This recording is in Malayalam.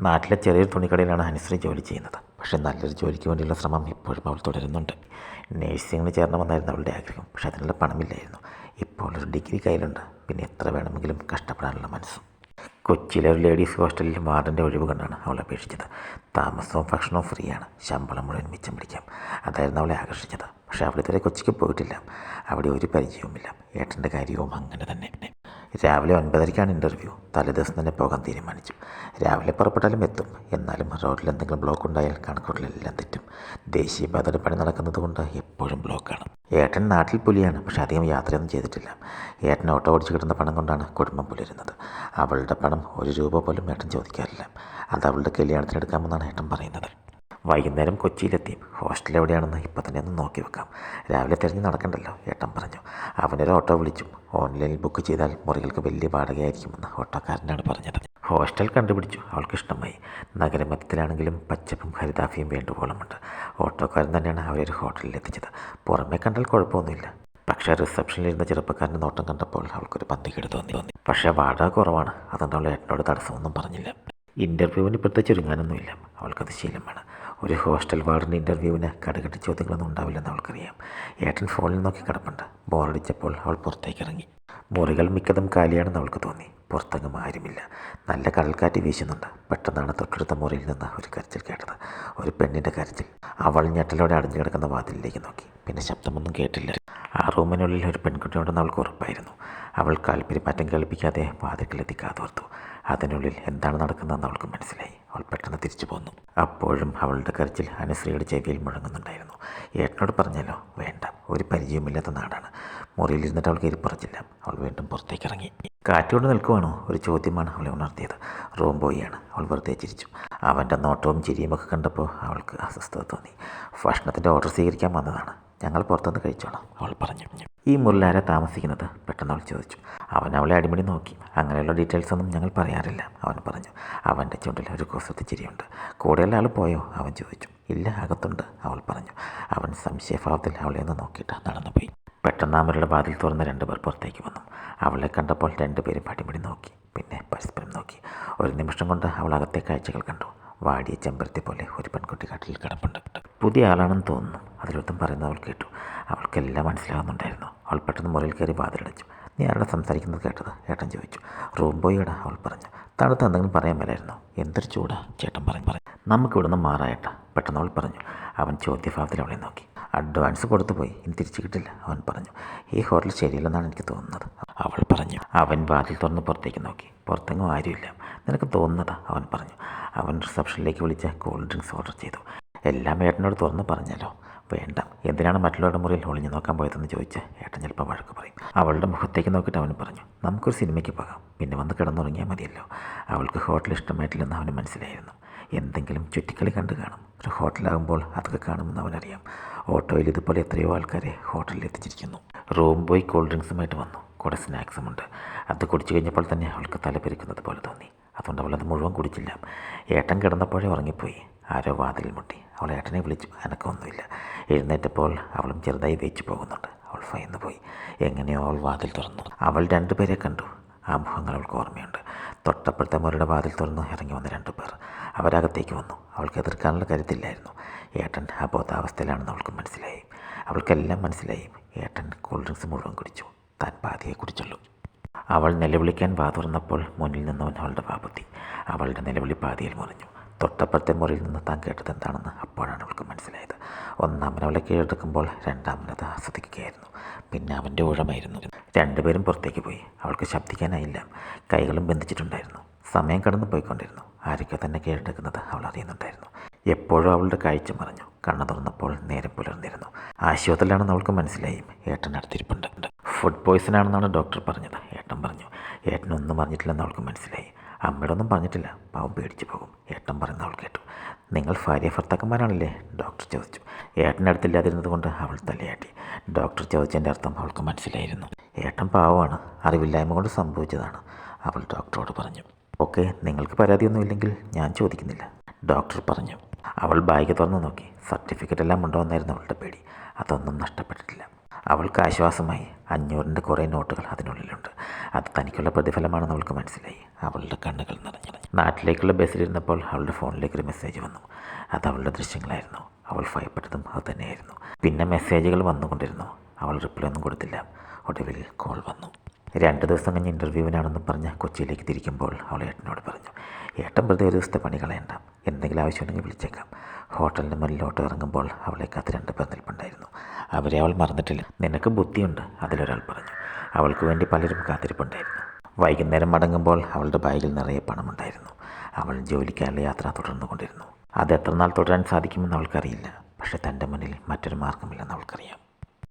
നാട്ടിലെ ചെറിയൊരു തുണിക്കടയിലാണ് അനുശ്രീ ജോലി ചെയ്യുന്നത്. പക്ഷേ നല്ലൊരു ജോലിക്ക് വേണ്ടിയുള്ള ശ്രമം ഇപ്പോഴും അവൾ തുടരുന്നുണ്ട്. നേഴ്സിംഗിന് ചേരണമെന്നായിരുന്നു അവളുടെ ആഗ്രഹം. പക്ഷേ അതിനുള്ള പണമില്ലായിരുന്നു. ഇപ്പോൾ ഒരു ഡിഗ്രി കയ്യിലുണ്ട്. പിന്നെ എത്ര വേണമെങ്കിലും കഷ്ടപ്പെടാനുള്ള മനസ്സും. കൊച്ചിയിലെ ഒരു ലേഡീസ് ഹോസ്റ്റലിൽ വാർഡിന്റെ ഒഴിവ് കണ്ടാണ് അവൾ അപേക്ഷിച്ചത്. താമസവും ഭക്ഷണവും ഫ്രീയാണ്. ശമ്പളം മുഴുവൻ മിച്ചം പിടിക്കാം. അതായിരുന്നു അവളെ ആകർഷിച്ചത്. പക്ഷേ അവിടെ ഇതുവരെ കൊച്ചിക്ക് പോയിട്ടില്ല. അവിടെ ഒരു പരിചയവുമില്ല. ഏട്ടന്റെ കാര്യവും അങ്ങനെ തന്നെ. രാവിലെ ഒൻപതരയ്ക്കാണ് ഇന്റർവ്യൂ. തലേദിവസം തന്നെ പോകാൻ തീരുമാനിച്ചു. രാവിലെ പുറപ്പെട്ടാലും എത്തും. എന്നാലും റോഡിൽ എന്തെങ്കിലും ബ്ലോക്ക് ഉണ്ടായാൽ കണക്കൂട്ടിലെല്ലാം തെറ്റും. ദേശീയപാതയുടെ പണി നടക്കുന്നത് കൊണ്ട് എപ്പോഴും ബ്ലോക്കാണ്. ഏട്ടൻ നാട്ടിൽ പുലിയാണ് പക്ഷെ അധികം യാത്രയൊന്നും ചെയ്തിട്ടില്ല. ഏട്ടൻ ഓട്ടോ ഓടിച്ച് കിട്ടുന്ന പണം കൊണ്ടാണ് കുടുംബം പുലരുന്നത്. അവളുടെ പണം ഒരു രൂപ പോലും ഏട്ടൻ ചോദിക്കാറില്ല. അത് അവളുടെ കല്യാണത്തിന് എടുക്കാമെന്നാണ് ഏട്ടൻ പറയുന്നത്. വൈകുന്നേരം കൊച്ചിയിലെത്തി. ഹോസ്റ്റൽ എവിടെയാണെന്ന് ഇപ്പം തന്നെ ഒന്ന് നോക്കി വെക്കാം. രാവിലെ തിരഞ്ഞ് നടക്കണ്ടല്ലോ ഏട്ടൻ പറഞ്ഞു. അവനൊരു ഓട്ടോ വിളിച്ചു. ഓൺലൈനിൽ ബുക്ക് ചെയ്താൽ മുറികൾക്ക് വലിയ വാടകയായിരിക്കുമെന്ന് ഓട്ടോക്കാരനാണ് പറഞ്ഞത്. ഹോസ്റ്റൽ കണ്ടുപിടിച്ചു. അവൾക്ക് ഇഷ്ടമായി. നഗരമധ്യത്തിലാണെങ്കിലും പച്ചപ്പും ഹരിതാഫിയും വേണ്ടുവോളമുണ്ട്. ഓട്ടോക്കാരൻ തന്നെയാണ് അവരൊരു ഹോട്ടലിൽ എത്തിച്ചത്. പുറമേ കണ്ടാൽ കുഴപ്പമൊന്നുമില്ല. പക്ഷേ റിസപ്ഷനിലിരുന്ന ചെറുപ്പക്കാരന്റെ നോട്ടം കണ്ടപ്പോൾ അവൾക്കൊരു പന്തികേട് തോന്നി. തോന്നി പക്ഷേ വാടക കുറവാണ്. അതുകൊണ്ട് അവൾ ഏട്ടനോട് തടസ്സമൊന്നും പറഞ്ഞില്ല. ഇന്റർവ്യൂവിന് ഇപ്പോഴത്തെ ചുരുങ്ങാനൊന്നുമില്ല. അവൾക്കത് ശീലമാണ് ഒരു ഹോസ്റ്റൽ വാർഡിന്റെ ഇന്റർവ്യൂവിന് കടുകട്ടി ചോദ്യങ്ങളൊന്നും ഉണ്ടാവില്ലെന്ന് അവൾക്കറിയാം. ഏട്ടൻ ഫോണിൽ നോക്കി കിടപ്പുണ്ട്. ബോറടിച്ചപ്പോൾ അവൾ പുറത്തേക്ക് ഇറങ്ങി. മുറികൾ മിക്കതും കാലിയാണെന്ന് അവൾക്ക് തോന്നി. പുറത്തങ്ങും ആരുമില്ല. നല്ല കടൽക്കാറ്റ് വീശുന്നുണ്ട്. പെട്ടെന്നാണ് തൊട്ടടുത്ത മുറിയിൽ നിന്ന് ഒരു കരച്ചിൽ കേട്ടത്. ഒരു പെണ്ണിന്റെ കരച്ചിൽ. അവൾ ഞെട്ടലോടെ അടഞ്ഞു കിടക്കുന്ന വാതിലിലേക്ക് നോക്കി. പിന്നെ ശബ്ദമൊന്നും കേട്ടില്ല. ആ റൂമിനുള്ളിൽ ഒരു പെൺകുട്ടിയുണ്ടെന്ന് അവൾക്ക് ഉറപ്പായിരുന്നു. അവൾ കാൽപ്പിരിമാറ്റം കേൾപ്പിക്കാതെ വാതിൽക്കിലെത്തി കാതോർത്തു. അതിനുള്ളിൽ എന്താണ് നടക്കുന്നതെന്ന് അവൾക്ക് മനസ്സിലായി. അവൾ പെട്ടെന്ന് തിരിച്ചു പോന്നു. അപ്പോഴും അവളുടെ കരച്ചിൽ അനുശ്രീയുടെ ചെവിയിൽ മുഴങ്ങുന്നുണ്ടായിരുന്നു. ഏട്ടനോട് പറഞ്ഞല്ലോ വേണ്ട ഒരു പരിചയമില്ലാത്ത നാടാണ്. മുറിയിലിരുന്നിട്ട് അവൾക്ക് ഇരിപ്പറച്ചില്ല അവൾ വീണ്ടും പുറത്തേക്ക് ഇറങ്ങി. കാറ്റുകൊണ്ട് നിൽക്കുവാണോ? ഒരു ചോദ്യമാണ് അവളെ ഉണർത്തിയത്. റൂം ബോയിയാണ് അവൾ വെറുതെ ചിരിച്ചു. അവന്റെ നോട്ടവും ചിരിയുമൊക്കെ കണ്ടപ്പോൾ അവൾക്ക് അസ്വസ്ഥത തോന്നി. ഭക്ഷണത്തിന്റെ ഓർഡർ സ്വീകരിക്കാൻ വന്നതാണ്. ഞങ്ങൾ പുറത്തുനിന്ന് കഴിച്ചോളാം അവൾ പറഞ്ഞു. ഈ മുറിലാരെ താമസിക്കുന്നത് പെട്ടെന്ന് അവൾ ചോദിച്ചു. അവൻ അവളെ അടിമുടി നോക്കി. അങ്ങനെയുള്ള ഡീറ്റെയിൽസ് ഒന്നും ഞങ്ങൾ പറയാറില്ല അവൻ പറഞ്ഞു. അവന്റെ ചുണ്ടിൽ ഒരു കുസൃതി ചിരിയുണ്ട്. കൂടെയുള്ള ആൾ പോയോ? അവൻ ചോദിച്ചു. ഇല്ല അകത്തുണ്ട് അവൾ പറഞ്ഞു. അവൻ സംശയഭാവത്തിൽ അവളെ ഒന്ന് നോക്കിയിട്ട് നടന്നുപോയി പെട്ടെന്ന് അവരുടെ വാതിൽ തുറന്ന് രണ്ടുപേർ പുറത്തേക്ക് വന്നു. അവളെ കണ്ടപ്പോൾ രണ്ടുപേരും അടിമുടി നോക്കി പിന്നെ പരസ്പരം നോക്കി. ഒരു നിമിഷം കൊണ്ട് അവൾ അകത്തെ കാഴ്ചകൾ കണ്ടു. വാടിയ ചെമ്പരത്തി പോലെ ഒരു പെൺകുട്ടി കാട്ടിൽ കിടപ്പുണ്ട്. പുതിയ ആളാണെന്ന് തോന്നുന്നു. അതിലൊത്തും പറയുന്നത് അവൾ കേട്ടു. അവൾക്കെല്ലാം മനസ്സിലാകുന്നുണ്ടായിരുന്നു. അവൾ പെട്ടെന്ന് മുറിയിൽ കയറി വാതിലടച്ചു. നീ ആരുടെ സംസാരിക്കുന്നത് കേട്ടത്? ഏട്ടൻ ചോദിച്ചു. റൂം അവൾ പറഞ്ഞു. തണുത്ത് എന്തെങ്കിലും പറയാൻ മേലായിരുന്നു? എന്തൊരു ചൂടാ ചേട്ടൻ പറഞ്ഞു. പറഞ്ഞു നമുക്ക് ഇവിടുന്ന് മാറായേട്ടാ പെട്ടെന്ന് അവൾ പറഞ്ഞു. അവൻ ചോദ്യഭാവത്തിൽ അവളെ നോക്കി. അഡ്വാൻസ് കൊടുത്തു പോയി ഇനി തിരിച്ചു കിട്ടില്ല അവൻ പറഞ്ഞു. ഈ ഹോട്ടൽ ശരിയല്ലെന്നാണ് എനിക്ക് തോന്നുന്നത് അവൾ പറഞ്ഞു. അവൻ വാതിൽ തുറന്ന് പുറത്തേക്ക് നോക്കി. പുറത്തെങ്ങും ആരുമില്ല. നിനക്ക് തോന്നുന്നതാ അവൻ പറഞ്ഞു. അവൻ റിസപ്ഷനിലേക്ക് വിളിച്ച കൂൾ ഡ്രിങ്ക്സ് ഓർഡർ ചെയ്തു. എല്ലാം ഏട്ടനോട് തുറന്ന് പറഞ്ഞല്ലോ വേണ്ട. എന്തിനാണ് മറ്റുള്ളവരുടെ മുറിയിൽ ഒളിഞ്ഞു നോക്കാൻ പോയതെന്ന് ചോദിച്ച് ഏട്ടൻ ചിലപ്പോൾ വഴക്ക് പറയും. അവളുടെ മുഖത്തേക്ക് നോക്കിയിട്ട് അവൻ പറഞ്ഞു നമുക്കൊരു സിനിമയ്ക്ക് പോകാം. പിന്നെ വന്ന് കിടന്നുറങ്ങിയാൽ മതിയല്ലോ. അവൾക്ക് ഹോട്ടൽ ഇഷ്ടമായിട്ടില്ലെന്ന് അവന് മനസ്സിലായിരുന്നു. എന്തെങ്കിലും ചുറ്റിക്കളി കണ്ട് കാണും. ഒരു ഹോട്ടലാകുമ്പോൾ അതൊക്കെ കാണുമെന്ന് അവനറിയാം. ഓട്ടോയിൽ ഇതുപോലെ എത്രയോ ആൾക്കാരെ ഹോട്ടലിൽ എത്തിച്ചിരിക്കുന്നു. റൂം ബോയ് കൂൾ ഡ്രിങ്ക്സുമായിട്ട് വന്നു. കൂടെ സ്നാക്സുമുണ്ട് അത് കുടിച്ചു കഴിഞ്ഞപ്പോൾ തന്നെ അവൾക്ക് തലപെരിക്കുന്നത് പോലെ തോന്നി. അതുകൊണ്ട് അവളത് മുഴുവൻ കുടിച്ചില്ല. ഏട്ടൻ കിടന്നപ്പോഴേ ഉറങ്ങിപ്പോയി. ആരോ വാതിൽ മുട്ടി. അവൾ ഏട്ടനെ വിളിച്ചു. അനക്കമൊന്നുമില്ല. എഴുന്നേറ്റപ്പോൾ അവളും ചെറുതായി വെച്ച് പോകുന്നുണ്ട്. അവൾ ഭയന്നു പോയി. എങ്ങനെയോ അവൾ വാതിൽ തുറന്നു. അവൾ രണ്ടുപേരെ കണ്ടു. ആ മുഖങ്ങൾ അവൾക്ക് ഓർമ്മയുണ്ട്. തൊട്ടപ്പുറത്തെ മുറിയുടെ വാതിൽ തുറന്ന് ഇറങ്ങി വന്ന രണ്ടു പേർ അവരകത്തേക്ക് വന്നു. അവൾക്ക് എതിർക്കാനുള്ള കരുത്തില്ലായിരുന്നു. ഏട്ടൻ അബോധാവസ്ഥയിലാണെന്ന് അവൾക്ക് മനസ്സിലായി. അവൾക്കെല്ലാം മനസ്സിലായി. ഏട്ടൻ കൂൾ ഡ്രിങ്ക്സ് മുഴുവൻ കുടിച്ചു. താൻ പാതിയെ കുടിച്ചുള്ളൂ. അവൾ നിലവിളിക്കാൻ വാതുറന്നപ്പോൾ മുന്നിൽ നിന്നവൻ അവളുടെ വാപത്തി അവളുടെ നിലവിളി പാതിയിൽ മുറിഞ്ഞു. തൊട്ടപ്പുറത്തെ മുറിയിൽ നിന്ന് താൻ കേട്ടത് എന്താണെന്ന് അപ്പോഴാണ് അവൾക്ക് മനസ്സിലായത്. ഒന്നാമൻ അവളെ കീഴടക്കുമ്പോൾ രണ്ടാമനത് ആസ്വദിക്കുകയായിരുന്നു. പിന്നെ അവന്റെ ഊഴമായിരുന്നു. രണ്ടുപേരും പുറത്തേക്ക് പോയി. അവൾക്ക് ശബ്ദിക്കാനായില്ല. കൈകളും ബന്ധിച്ചിട്ടുണ്ടായിരുന്നു. സമയം കടന്നു പോയിക്കൊണ്ടിരുന്നു ആരൊക്കെ തന്നെ കീഴടക്കുന്നത് അവൾ അറിയുന്നുണ്ടായിരുന്നു. എപ്പോഴും അവളുടെ കാഴ്ച മറിഞ്ഞു. കണ്ണു തുറന്നപ്പോൾ നേരം പുലർന്നിരുന്നു. ആശുപത്രിയിലാണെന്ന് അവൾക്ക് മനസ്സിലായി. ഏട്ടൻ അടുത്തിരിപ്പുണ്ട്. ഫുഡ് പോയ്സൺ ആണെന്നാണ് ഡോക്ടർ പറഞ്ഞത്. ഏട്ടൻ പറഞ്ഞു. ഏട്ടനൊന്നും പറഞ്ഞിട്ടില്ലെന്ന് അവൾക്ക് മനസ്സിലായി. അമ്മയുടെ ഒന്നും പറഞ്ഞിട്ടില്ല. പാവം പേടിച്ചു പോകും. ഏട്ടൻ പറയുന്ന അവൾ കേട്ടു. നിങ്ങൾ ഭാര്യ ഭർത്താക്കന്മാരാണല്ലേ? ഡോക്ടർ ചോദിച്ചു. ഏട്ടൻ അടുത്തില്ലാതിരുന്നത് കൊണ്ട് അവൾ തലയാട്ടി. ഡോക്ടർ ചോദിച്ചതിന്റെ അർത്ഥം അവൾക്ക് മനസ്സിലായിരുന്നു. ഏട്ടൻ പാവമാണ്. അറിവില്ലായ്മ കൊണ്ട് സംഭവിച്ചതാണ്. അവൾ ഡോക്ടറോട് പറഞ്ഞു. ഓക്കെ നിങ്ങൾക്ക് പരാതിയൊന്നും ഇല്ലെങ്കിൽ ഞാൻ ചോദിക്കുന്നില്ല. ഡോക്ടർ പറഞ്ഞു. അവൾ ബാഗ് തുറന്നു നോക്കി. സർട്ടിഫിക്കറ്റ് എല്ലാം ഉണ്ടോ എന്നായിരുന്നു അവളുടെ പേടി. അതൊന്നും നഷ്ടപ്പെട്ടിട്ടില്ല. അവൾക്ക് ആശ്വാസമായി. അഞ്ഞൂറിന്റെ കുറേ നോട്ടുകൾ അതിനുള്ളിലുണ്ട്. അത് തനിക്കുള്ള പ്രതിഫലമാണെന്ന് അവൾക്ക് മനസ്സിലായി. അവളുടെ കണ്ണുകൾ നിറഞ്ഞു. നാട്ടിലേക്കുള്ള ബസ്സിലിരുന്നപ്പോൾ അവളുടെ ഫോണിലേക്ക് ഒരു മെസ്സേജ് വന്നു. അത് അവളുടെ ദൃശ്യങ്ങളായിരുന്നു. അവൾ ഭയപ്പെട്ടതും അത് തന്നെയായിരുന്നു. പിന്നെ മെസ്സേജുകൾ വന്നുകൊണ്ടിരുന്നു. അവൾ റിപ്ലൈ ഒന്നും കൊടുത്തില്ല. ഒടുവിൽ കോൾ വന്നു. രണ്ട് ദിവസം കഴിഞ്ഞ് ഇന്റർവ്യൂവിനാണെന്ന് പറഞ്ഞ് കൊച്ചിയിലേക്ക് തിരിക്കുമ്പോൾ അവൾ ഏട്ടനോട് പറഞ്ഞു ഏട്ടൻ വെറുതെ ഒരു ദിവസത്തെ പണി കളയണ്ട. എന്തെങ്കിലും ആവശ്യമുണ്ടെങ്കിൽ വിളിച്ചേക്കാം. ഹോട്ടലിന്റെ മുന്നിലോട്ട് ഇറങ്ങുമ്പോൾ അവളെ കാത്ത് രണ്ട് പേർ നിൽപ്പുണ്ടായിരുന്നു. അവരെ അവൾ മറന്നിട്ടില്ല. നിനക്ക് ബുദ്ധിയുണ്ട് അതിലൊരാൾ പറഞ്ഞു. അവൾക്ക് വേണ്ടി പലരും കാത്തിരിപ്പുണ്ടായിരുന്നു. വൈകുന്നേരം മടങ്ങുമ്പോൾ അവളുടെ ബാഗിൽ നിറയെ പണമുണ്ടായിരുന്നു. അവൾ ജോലിക്കാരുടെ യാത്ര തുടർന്നു കൊണ്ടിരുന്നു അത് എത്ര നാൾ തുടരാൻ സാധിക്കുമെന്ന് അവൾക്കറിയില്ല. പക്ഷേ തന്റെ മുന്നിൽ മറ്റൊരു മാർഗമില്ലെന്ന് അവൾക്കറിയാം.